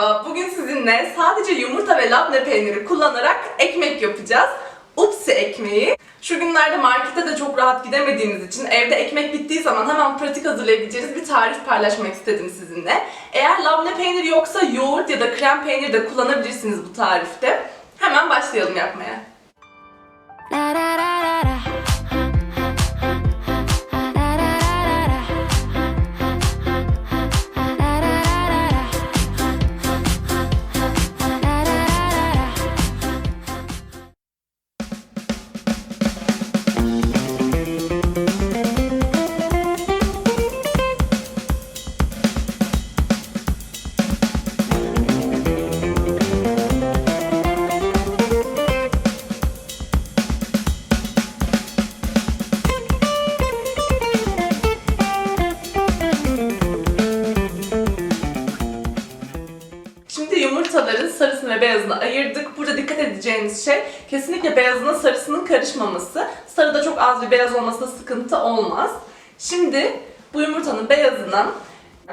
Merhaba, bugün sizinle sadece yumurta ve labne peyniri kullanarak ekmek yapacağız. Upsi ekmeği. Şu günlerde markete de çok rahat gidemediğiniz için evde ekmek bittiği zaman hemen pratik hazırlayabileceğiniz bir tarif paylaşmak istedim sizinle. Eğer labne peyniri yoksa yoğurt ya da krem peyniri de kullanabilirsiniz bu tarifte. Hemen başlayalım yapmaya. Şimdi yumurtaların sarısını ve beyazını ayırdık. Burada dikkat edeceğiniz şey kesinlikle beyazına sarısının karışmaması. Sarıda çok az bir beyaz olmasında sıkıntı olmaz. Şimdi bu yumurtanın beyazına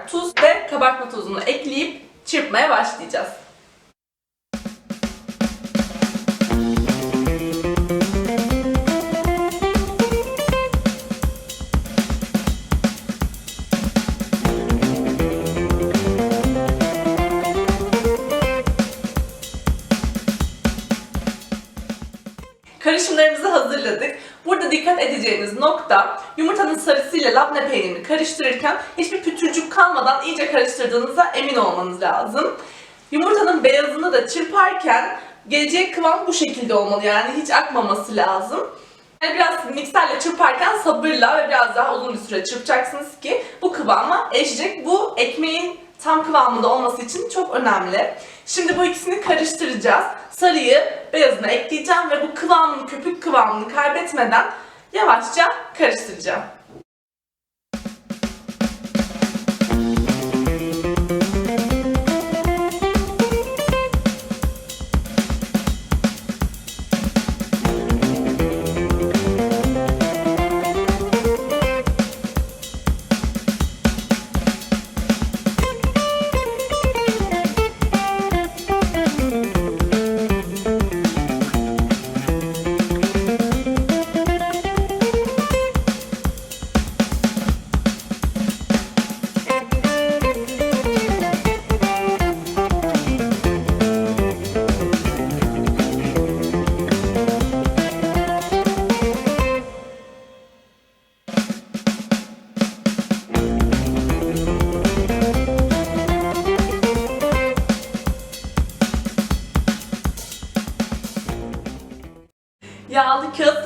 tuz ve kabartma tozunu ekleyip çırpmaya başlayacağız. Karışımlarımızı hazırladık. Burada dikkat edeceğiniz nokta yumurtanın sarısıyla labne peynirini karıştırırken hiçbir pütürcük kalmadan iyice karıştırdığınıza emin olmanız lazım. Yumurtanın beyazını da çırparken gelecek kıvam bu şekilde olmalı yani hiç akmaması lazım. Yani biraz mikserle çırparken sabırla ve biraz daha uzun bir süre çırpacaksınız ki bu kıvama eşecek. Bu ekmeğin tam kıvamında olması için çok önemli. Şimdi bu ikisini karıştıracağız. Sarıyı beyazına ekleyeceğim ve bu kıvamını, köpük kıvamını kaybetmeden yavaşça karıştıracağım.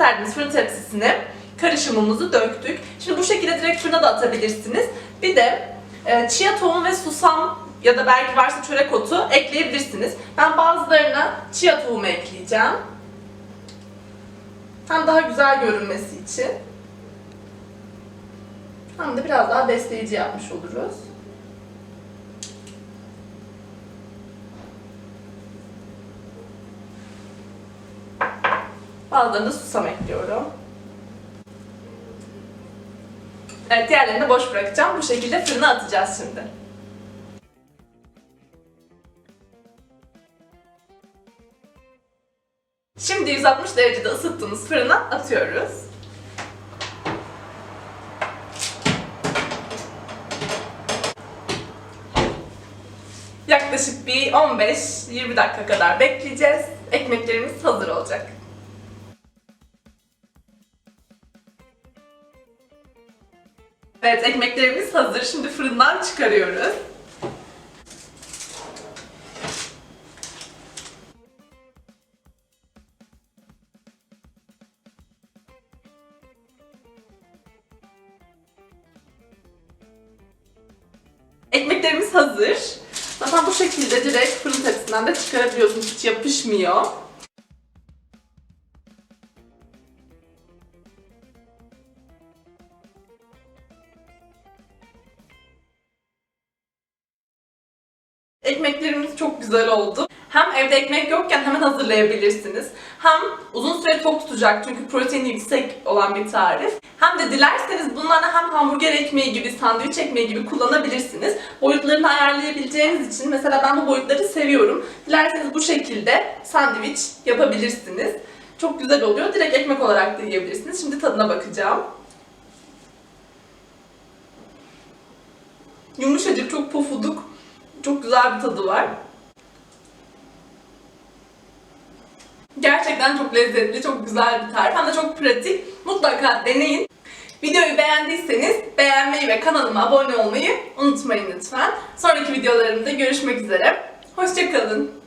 Serdiğimiz fırın tepsisine karışımımızı döktük. Şimdi bu şekilde direkt fırına da atabilirsiniz. Bir de e, chia tohum ve susam ya da belki varsa çörek otu ekleyebilirsiniz. Ben bazılarına chia tohumu ekleyeceğim. Hem daha güzel görünmesi için. Hem de biraz daha besleyici yapmış oluruz. Bazılarına da susam ekliyorum. Evet diğerlerini de boş bırakacağım. Bu şekilde fırına atacağız şimdi. Şimdi 160 derecede ısıttığımız fırına atıyoruz. Yaklaşık bir 15-20 dakika kadar bekleyeceğiz. Ekmeklerimiz hazır olacak. Evet ekmeklerimiz hazır. Şimdi fırından çıkarıyoruz. Ekmeklerimiz hazır. Zaten bu şekilde direkt fırın tepsinden de çıkarabiliyorsunuz. Hiç yapışmıyor. Ekmeklerimiz çok güzel oldu. Hem evde ekmek yokken hemen hazırlayabilirsiniz. Hem uzun süre tok tutacak çünkü proteini yüksek olan bir tarif. Hem de dilerseniz bunları hem hamburger ekmeği gibi, sandviç ekmeği gibi kullanabilirsiniz. Boyutlarını ayarlayabileceğiniz için mesela ben bu boyutları seviyorum. Dilerseniz bu şekilde sandviç yapabilirsiniz. Çok güzel oluyor. Direkt ekmek olarak da yiyebilirsiniz. Şimdi tadına bakacağım. Yumuşacık, çok pofuduk. Çok güzel bir tadı var. Gerçekten çok lezzetli, çok güzel bir tarif. Hem de çok pratik. Mutlaka deneyin. Videoyu beğendiyseniz beğenmeyi ve kanalıma abone olmayı unutmayın lütfen. Sonraki videolarımda görüşmek üzere. Hoşçakalın.